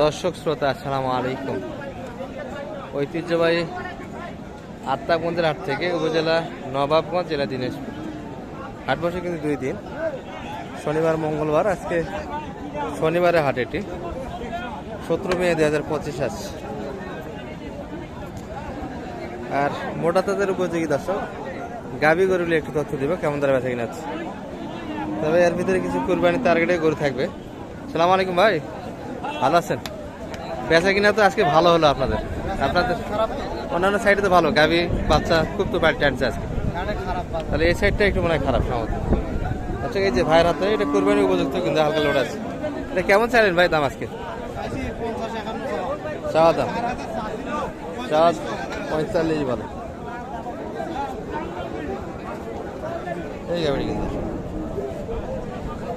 দর্শক শ্রোতা, আসসালামু আলাইকুম। ঐতিহ্যবাহী আত্মাগঞ্জের হাট থেকে উপজেলা নবাবগঞ্জ, জেলা দিনাজপুর। হাট বসে কিন্তু দুই দিন। শনিবার, মঙ্গলবার, আজকে শনিবারে হাট এটি। সতেরো মে দুই হাজার পঁচিশ আছে আর মোটা তাদের উপযোগী দর্শক, গাবি গরুলে একটু তথ্য দিব, কেমন তারা বেচা কিনা তবে এর ভিতরে কিছু কোরবানি টার্গেটে গরু থাকবে। সালাম আলাইকুম ভাই। ভালো আছেন? বেচা কিনা তো আজকে ভালো হলো আপনাদের। আপনাদের অন্যান্য সাইডে তো ভালো। গাবি বাচ্চা, খুব তো বাড়ি টানছে আজকে। তাহলে এই সাইডটা একটু মনে হয় খারাপ সম্ভবত আচ্ছা এই যে ভাইয়ের হাতে, এটা কোরবানি উপযুক্ত কিন্তু হালকা লোড আছে। এটা কেমন চাইলেন ভাই দাম আজকে? চাওয়া দাম। চাওয়া পঁয়তাল্লিশ ভালো। এই কিন্তু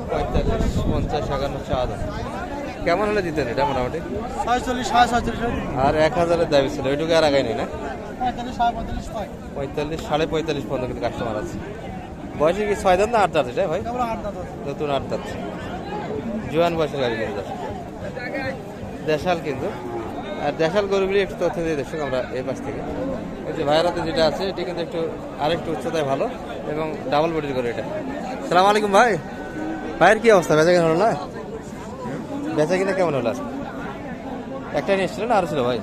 পঁয়তাল্লিশ, পঞ্চাশ, একান্ন চাওয়া দাম। কেমন হলে দিতেন এটা মোটামুটি? ছয়চল্লিশ সাড়ে ছয়চল্লিশ আর এক হাজারের দাবি ছিল ওইটুকু আর আগাই নেই না? পঁয়তাল্লিশ সাড়ে পঁয়তাল্লিশ পর্যন্ত কিন্তু কাস্টমার আছে। বয়সে কি ছয় দাঁত না আট দাঁত এটা ভাই? নতুন আট দাঁত। জোয়ান বয়সের গাড়ি কিন্তু দেশাল কিন্তু। আর দেশাল গরুগুলি একটু তথ্য দিয়ে দর্শক আমরা এই পাশ থেকে। এই যে ভাইরাতে যেটা আছে এটি কিন্তু একটু আরেকটু উচ্চতায় ভালো এবং ডাবল বডির করে এটা। সালাম আলাইকুম ভাই। ভাইয়ের কি অবস্থা? কিনা হলো না? বেচা কিনা কেমন হলো আজকে? একটাই নিয়ে এসেছিলেন আরও ছিল ভাই?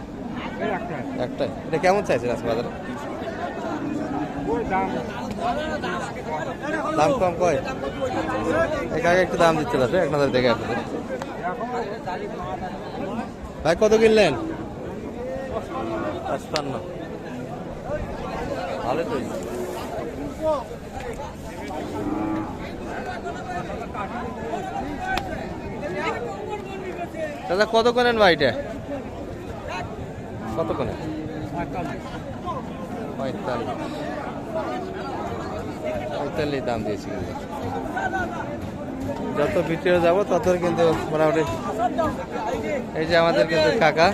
একটাই। এটা কেমন চাইছেন আজকে বাজারে? দাম কম কয়? এক আগে একটু দাম দিচ্ছিল এক নজর দেখে আপনাদের ভাই, কত কিনলেন? পাঁচপান্ন। ভালো তো। দাদা কত করেন ভাই এটা? কত করেন? পঁয়তাল্লিশ। দাম দিয়েছি কিন্তু। যত ভিতরে যাব তত কিন্তু মোটামুটি এই যে আমাদের কিন্তু কাকা।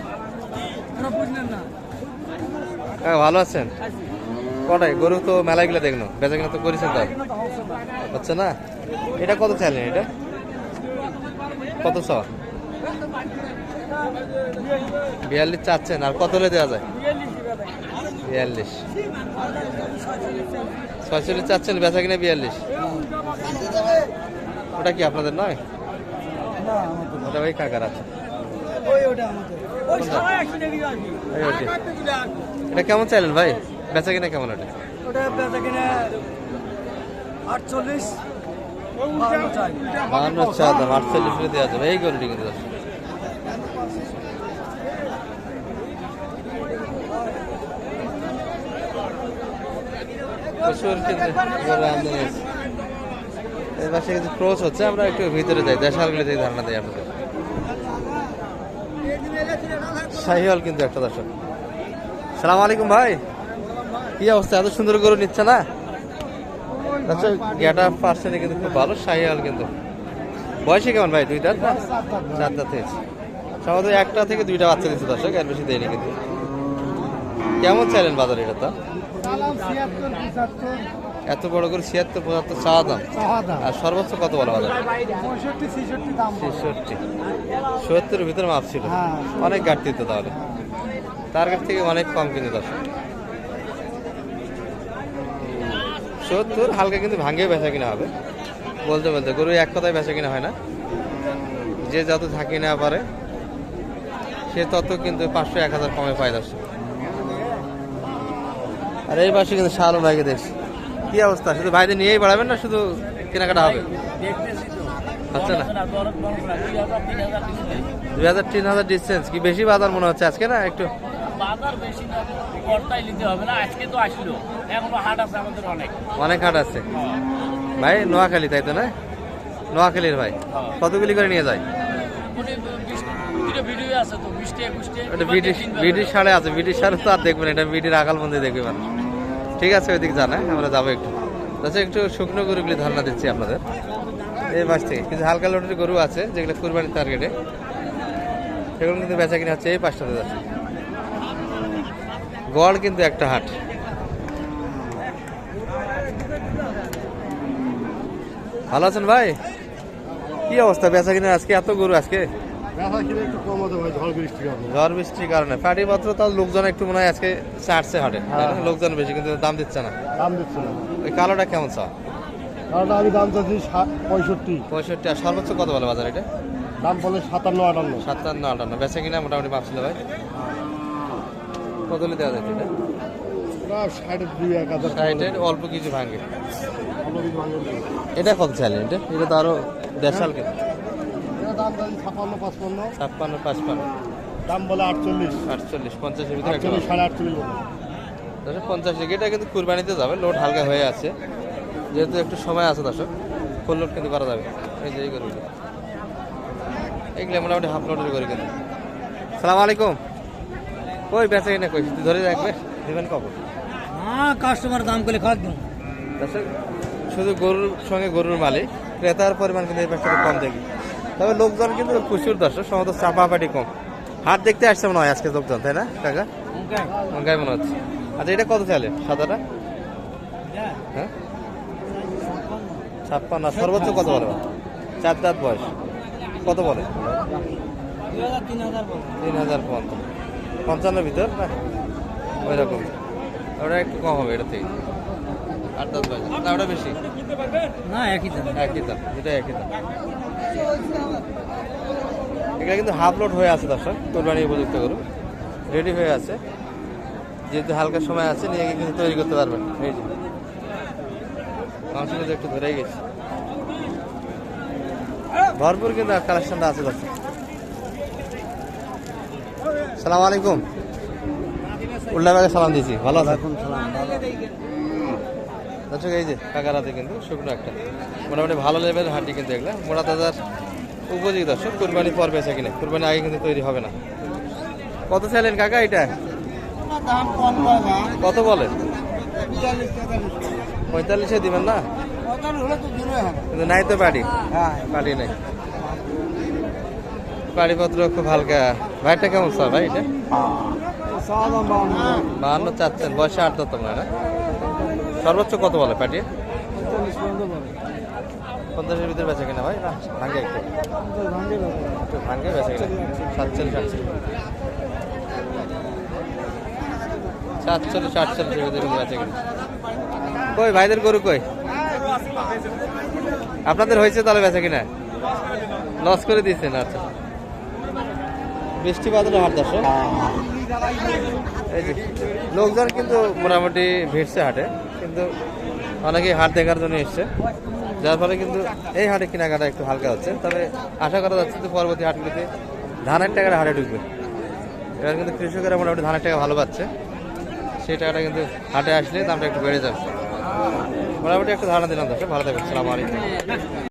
কাকা, ভালো আছেন? কটাই গরু তো মেলাগুলো দেখল বেচা তো করেছেন তো হচ্ছে না? এটা কত চাইলেন এটা? কত শ? বিয়াল্লিশ চাচ্ছেন আর কত হলে দেওয়া যায়? বিয়াল্লিশ। ছয়চল্লিশ চাচ্ছেন বেচা কিনা বিয়াল্লিশ। ওটা কি আপনাদের নয়? ওটা ওই কাকার আছে। এটা কেমন চাইলেন ভাই? বেচা কিনা কেমন ওটা? ওটা বেচা কিনে আটচল্লিশ। বাহান্ন চা দাম আটচল্লিশ দেওয়া যাবে। এই গরুটি কিন্তু এই পাশে কিন্তু ক্রোচ হচ্ছে, আমরা একটু ভিতরে যাই দেশালগুলি থেকে ধারণা দিই আপনাদের। শাহিওয়াল কিন্তু একটা দর্শক। সালাম আলাইকুম ভাই। কি অবস্থা? এত সুন্দর গরু নিচ্ছে না? আচ্ছা গেটা পার্সেন্ট কিন্তু খুব ভালো, শাহিওয়াল কিন্তু। বয়সে কেমন ভাই দুইটা? চার দাঁত হয়েছে একটা থেকে দুইটা বাচ্চা দিচ্ছে দর্শক, এর বেশি দেয়নি কিন্তু। কেমন চাইলেন বাজারে এটা তো এত বড় করে ছিয়াত্তর পঁচাত্তর চাওয়া দাম? আর সর্বোচ্চ কত বলা বাজার? ছেষট্টি সত্তরের ভিতরে মাপ ছিল। হ্যাঁ। অনেক ঘাটতি তো তাহলে। টার্গেট থেকে অনেক কম কিন্তু দর্শক। সত্তর হালকা কিন্তু ভাঙে বেচা কিনা হবে। বলতে বলতে গরু এক কথায় বেচা কিনা হয় না। যে যত থাকি না পারে সে তত কিন্তু পাঁচশো এক হাজার কমে পায় দর্শক। আর এই পাশে কিন্তু শালু ভাইকে দেখছি। কি অবস্থা? শুধু ভাইদের নিয়েই বাড়াবেন না শুধু কেনাকাটা হবে? হচ্ছে না। দুই হাজার তিন হাজার ডিস্টেন্স কি বেশি বাজার মনে হচ্ছে আজকে না একটু? বাজার বেশি না কর্তাই নিতে হবে না আজকে তো আসলো। এখনও হাট আছে আমাদের অনেক। অনেক হাট আছে। ভাই নোয়াখালী তাই তো না? নোয়াখালীর ভাই। কতগুলি করে নিয়ে যায়? ভিডিও আছে তো বিশটা একুশটা। সাড়ে আছে বিডির সাড়ে তো আর দেখবেন এটা বিডির আকাল মন্দির দেখবে মানুষ। ঠিক আছে, ওইদিকে জানা আমরা যাব একটু। আচ্ছা একটু শুকনো গরুগুলি ধারণা দিচ্ছি আপনাদের। এই মাস থেকে। কিছু হালকা লোটের গরু আছে, যেগুলো কুরবানির টার্গেটে সেগুলো কিন্তু বেচা কিনা হচ্ছে এই পাঁচটাতে যাচ্ছে। গড় কিন্তু একটা হাট। ভালো আছেন ভাই? কি অবস্থা? বেচা কিনা আজকে এত গরু আজকে? কিনে ঝড় বৃষ্টির কারণে। পাটি পত্র তাও লোকজন একটু মনে হয় আজকে চাটছে হাটে। লোকজন বেশি কিন্তু দাম দিচ্ছে না। দাম দিচ্ছে না। ওই কালোটা কেমন চা? কারণ আমি দাম চাচ্ছি ষাট পঁয়ষট্টি। পঁয়ষট্টি। আর সর্বোচ্চ কত বলে বাজার এটা? দাম বলে সাতান্ন আটান্ন। সাতান্ন আটান্ন। বেচে কিনা মোটামুটি ভাবছিল ভাই? কত দেওয়া যেত এটা? অল্প কিছু ভাঙে। এটা কত চাইলেন এটা? এটা তো আরও দেড় সাল কিন্তু ছাপ্পান্ন পাঁচপান্ন। ছাপ্পান্ন পাঁচপান্ন। দাম বলে আটচল্লিশ। আটচল্লিশ পঞ্চাশের ভিতরে আটচল্লিশ সাড়ে আটচল্লিশ বলে পঞ্চাশ এটা কিন্তু কুরবানিতে যাবে লোড হালকা হয়ে আছে। যেহেতু একটু সময় আছে দর্শক ফুল লোড কিন্তু করা যাবে। এই যে এই করবি এইগুলো মোটামুটি হাফ লোডের করে কিন্তু। সালাম আলাইকুম। কই বেচা কিনা কই? তুই ধরে রাখবে? দেবেন কখন হ্যাঁ কাস্টমার দাম করে খাওয়া দিন। দর্শক শুধু গরুর সঙ্গে গরুর মালিক ক্রেতার পরিমাণ কিন্তু এই পাশটা কম দেখি। তবে লোকজন কিন্তু প্রচুর দর্শক সম্ভবত চাপাপাটি কম। হাট দেখতে আসছে মনে হয় আজকে লোকজন তাই না কাকা? গায়ে মনে হচ্ছে। আচ্ছা এটা কত চাইলে সাদাটা? হ্যাঁ? ছাপ্পান্ন সর্বোচ্চ কত বলে? চার দাঁত বয়স। কত বলে? তিন হাজার তিন হাজার পঞ্চান্ন। ভিতর? না ওই রকম ওটা একটু কম হবে এটা থেকে আট বয়স না ওটা বেশি। না একই দাম। একই দাম এটা একই দাম। এগুলো কিন্তু হাফ লোড হয়ে আছে দর্শক। কোরবানি উপযুক্ত গরু। রেডি হয়ে আছে। যেহেতু হালকা সময় আছে নিয়ে কিন্তু তৈরি করতে পারবেন। এই যে। মাংস কিন্তু একটু ধরেই গেছে। ভরপুর কিন্তু কালেকশনটা আছে দর্শক। সালাম আলাইকুম। উল্লা সালাম দিয়েছি। ভালো আছে। দর্শক এই যে কাকারাতে কিন্তু শুকনো একটা। মোটামুটি ভালো লেভেলের হাঁটি কিন্তু এগুলো। মোটা তাজার উপযোগী দর্শক কুরবানি পর বেচা কিনে। কুরবানি আগে কিন্তু তৈরি হবে না। কত চাইলেন কাকা এটা? কত বলে বিয়াল্লিশ তেতাল্লিশ পঁয়তাল্লিশে দিবেন না? কিন্তু নাই তো হ্যাঁ পাটি নাই। পাড়িপত্র খুব হালকা। ভাইটা কেমন স্যার ভাই এটা? বাউন্ন বাহান্ন চাচ্ছেন। বয়সে আট তো তোমরা না? সর্বোচ্চ কত বলে পর্যন্ত পঞ্চাশের ভিতরে বেচা কিনা ভাই? না ভাঙ্গে একটু। একটু ভাঙ্গে বেচা কিনা। সাতচল্লিশ আটচল্লিশ। সাতচল্লিশ আটচল্লিশের ভিতরে বেচা কিনা। কই ভাইদের গরু কই? আপনাদের হয়েছে তাহলে বেচা কিনা? লস করে দিয়েছেন আচ্ছা। বৃষ্টি বাদলে হাট দর্শক। এই লোকজন কিন্তু মোটামুটি ভিড়ছে হাটে। কিন্তু অনেকেই হাট দেখার জন্য এসছে। যার ফলে কিন্তু এই হাটে কেনাকাটা একটু হালকা হচ্ছে। তবে আশা করা যাচ্ছে যে পরবর্তী হাটগুলিতে ধানের টাকাটা হাটে ঢুকবে। এবার কিন্তু কৃষকেরা মোটামুটি ধানের টাকা ভালো পাচ্ছে। সেই টাকাটা কিন্তু হাটে আসলে দামটা একটু বেড়ে যাবে। মোটামুটি একটু ধারণা দিলাম দর্শক। ভালো থাকবে সালাম